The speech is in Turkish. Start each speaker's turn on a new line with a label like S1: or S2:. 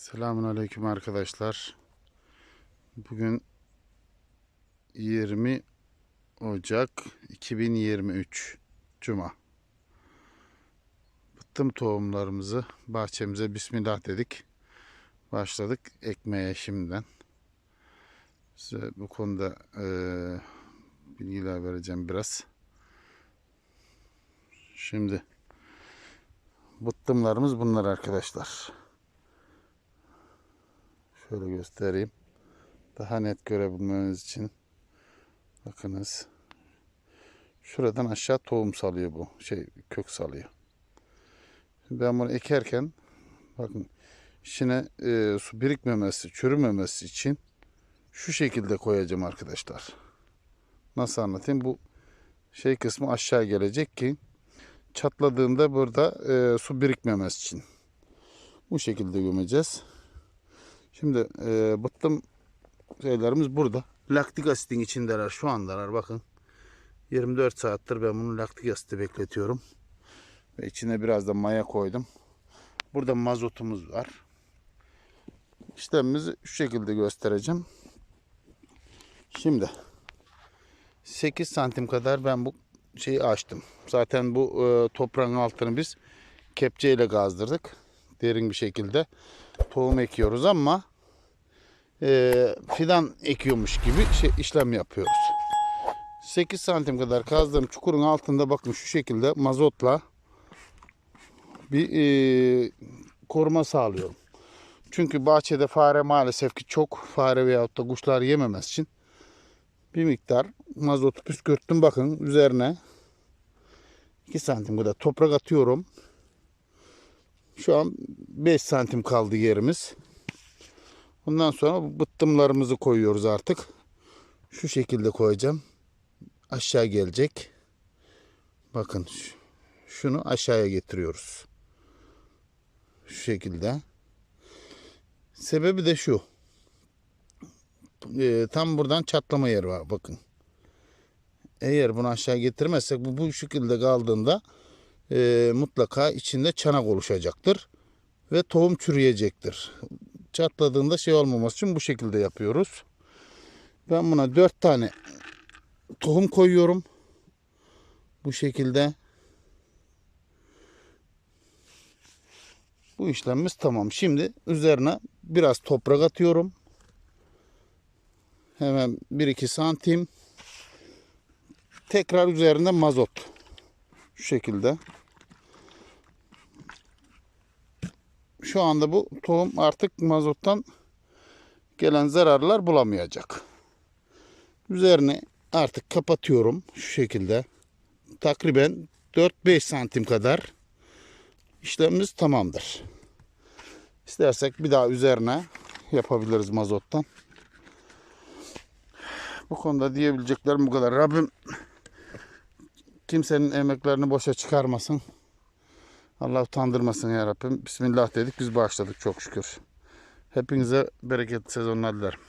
S1: Selamun Aleyküm arkadaşlar. Bugün 20 Ocak 2023 Cuma. Bıttım tohumlarımızı bahçemize Bismillah dedik. Başladık ekmeye şimdiden. Size bu konuda eee, bilgiler vereceğim biraz. Şimdi bıttımlarımız bunlar arkadaşlar. Şöyle göstereyim. Daha net görebilmeniz için. Bakınız. Şuradan aşağı tohum salıyor bu. Şey kök salıyor. Ben bunu ekerken bakın içine e, su birikmemesi, çürümemesi için şu şekilde koyacağım arkadaşlar. Nasıl anlatayım? Bu şey kısmı aşağı gelecek ki çatladığında burada e, su birikmemesi için. Bu şekilde gömeceğiz. Şimdi e, bıttım şeylerimiz burada. Laktik asitin içindeler şu andalar bakın. 24 saattir ben bunu laktik asiti bekletiyorum. Ve içine biraz da maya koydum. Burada mazotumuz var. İşlemimizi şu şekilde göstereceğim. Şimdi 8 santim kadar ben bu şeyi açtım. Zaten bu e, toprağın altını biz kepçeyle gazdırdık. Derin bir şekilde tohum ekiyoruz ama e, fidan ekiyormuş gibi şey, işlem yapıyoruz. 8 santim kadar kazdığım çukurun altında bakın şu şekilde mazotla bir e, koruma sağlıyorum. Çünkü bahçede fare maalesef ki çok fare veyahut da kuşlar yememesi için bir miktar mazotu püskürttüm bakın üzerine 2 santim kadar toprak atıyorum. Şu an 5 santim kaldı yerimiz. Bundan sonra bıttımlarımızı koyuyoruz artık. Şu şekilde koyacağım. Aşağı gelecek. Bakın şu- şunu aşağıya getiriyoruz. Şu şekilde. Sebebi de şu. Ee, tam buradan çatlama yeri var bakın. Eğer bunu aşağı getirmezsek bu bu şekilde kaldığında e, mutlaka içinde çanak oluşacaktır ve tohum çürüyecektir. Çatladığında şey olmaması için bu şekilde yapıyoruz. Ben buna 4 tane tohum koyuyorum. Bu şekilde. Bu işlemimiz tamam. Şimdi üzerine biraz toprak atıyorum. Hemen 1-2 santim. Tekrar üzerine mazot. Şu şekilde. Şu anda bu tohum artık mazottan gelen zararlar bulamayacak. Üzerine artık kapatıyorum şu şekilde. Takriben 4-5 santim kadar işlemimiz tamamdır. İstersek bir daha üzerine yapabiliriz mazottan. Bu konuda diyebileceklerim bu kadar. Rabbim kimsenin emeklerini boşa çıkarmasın. Allah utandırmasın ya Rabbim. Bismillah dedik biz başladık çok şükür. Hepinize bereketli sezonlar dilerim.